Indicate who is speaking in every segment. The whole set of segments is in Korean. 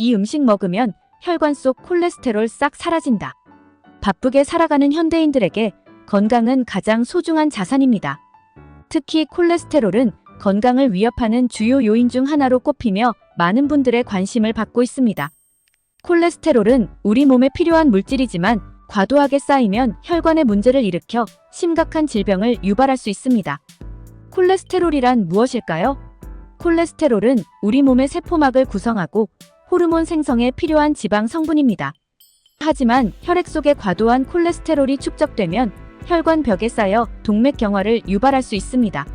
Speaker 1: 이 음식 먹으면 혈관 속 콜레스테롤 싹 사라진다. 바쁘게 살아가는 현대인들에게 건강은 가장 소중한 자산입니다. 특히 콜레스테롤은 건강을 위협하는 주요 요인 중 하나로 꼽히며 많은 분들의 관심을 받고 있습니다. 콜레스테롤은 우리 몸에 필요한 물질이지만 과도하게 쌓이면 혈관에 문제를 일으켜 심각한 질병을 유발할 수 있습니다. 콜레스테롤이란 무엇일까요? 콜레스테롤은 우리 몸의 세포막을 구성하고 호르몬 생성에 필요한 지방 성분입니다. 하지만 혈액 속에 과도한 콜레스테롤이 축적되면 혈관 벽에 쌓여 동맥 경화를 유발할 수 있습니다.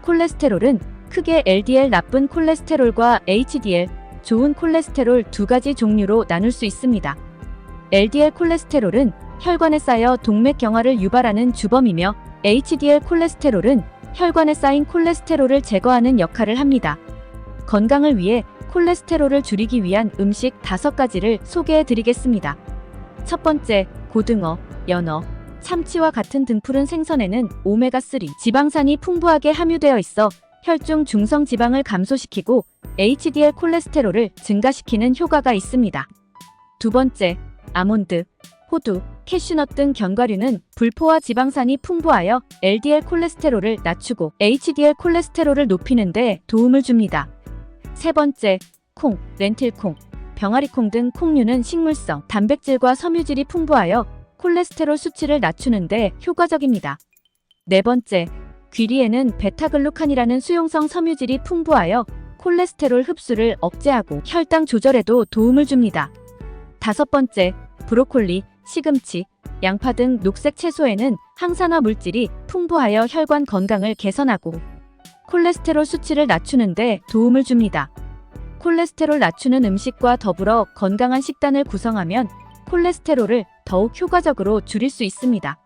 Speaker 1: 콜레스테롤은 크게 LDL 나쁜 콜레스테롤과 HDL 좋은 콜레스테롤 두 가지 종류로 나눌 수 있습니다. LDL 콜레스테롤은 혈관에 쌓여 동맥 경화를 유발하는 주범이며 HDL 콜레스테롤은 혈관에 쌓인 콜레스테롤을 제거하는 역할을 합니다. 건강을 위해 콜레스테롤을 줄이기 위한 음식 다섯 가지를 소개해 드리겠습니다. 첫 번째, 고등어, 연어, 참치와 같은 등푸른 생선에는 오메가3 지방산이 풍부하게 함유되어 있어 혈중 중성 지방을 감소시키고 HDL 콜레스테롤을 증가시키는 효과가 있습니다. 두 번째, 아몬드, 호두, 캐슈넛 등 견과류는 불포화 지방산이 풍부하여 LDL 콜레스테롤을 낮추고 HDL 콜레스테롤을 높이는 데 도움을 줍니다. 세 번째, 콩, 렌틸콩, 병아리콩 등 콩류는 식물성, 단백질과 섬유질이 풍부하여 콜레스테롤 수치를 낮추는데 효과적입니다. 네 번째, 귀리에는 베타글루칸이라는 수용성 섬유질이 풍부하여 콜레스테롤 흡수를 억제하고 혈당 조절에도 도움을 줍니다. 다섯 번째, 브로콜리, 시금치, 양파 등 녹색 채소에는 항산화 물질이 풍부하여 혈관 건강을 개선하고 콜레스테롤 수치를 낮추는데 도움을 줍니다. 콜레스테롤 낮추는 음식과 더불어 건강한 식단을 구성하면 콜레스테롤을 더욱 효과적으로 줄일 수 있습니다.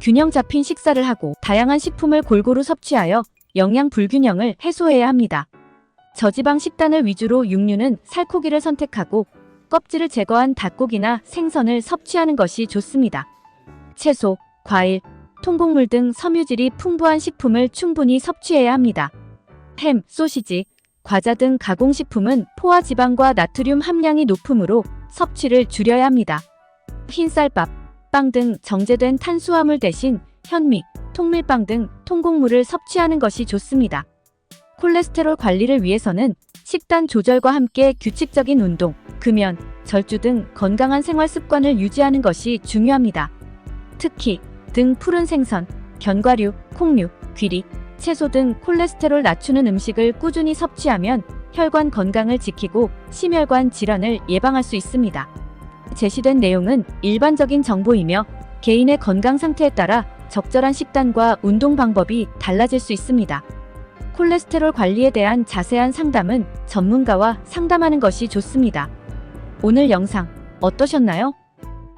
Speaker 1: 균형 잡힌 식사를 하고 다양한 식품을 골고루 섭취하여 영양 불균형을 해소해야 합니다. 저지방 식단을 위주로 육류는 살코기를 선택하고 껍질을 제거한 닭고기나 생선을 섭취하는 것이 좋습니다. 채소, 과일, 통곡물 등 섬유질이 풍부한 식품을 충분히 섭취해야 합니다. 햄, 소시지, 과자 등 가공식품은 포화 지방과 나트륨 함량이 높으므로 섭취를 줄여야 합니다. 흰쌀밥, 빵 등 정제된 탄수화물 대신 현미, 통밀빵 등 통곡물을 섭취하는 것이 좋습니다. 콜레스테롤 관리를 위해서는 식단 조절과 함께 규칙적인 운동, 금연, 절주 등 건강한 생활 습관을 유지하는 것이 중요합니다. 특히 등 푸른 생선, 견과류, 콩류, 귀리, 채소 등 콜레스테롤 낮추는 음식을 꾸준히 섭취하면 혈관 건강을 지키고 심혈관 질환을 예방할 수 있습니다. 제시된 내용은 일반적인 정보이며 개인의 건강 상태에 따라 적절한 식단과 운동 방법이 달라질 수 있습니다. 콜레스테롤 관리에 대한 자세한 상담은 전문가와 상담하는 것이 좋습니다. 오늘 영상 어떠셨나요?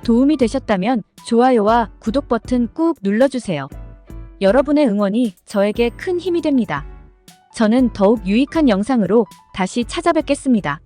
Speaker 1: 도움이 되셨다면 좋아요와 구독 버튼 꾹 눌러주세요. 여러분의 응원이 저에게 큰 힘이 됩니다. 저는 더욱 유익한 영상으로 다시 찾아뵙겠습니다.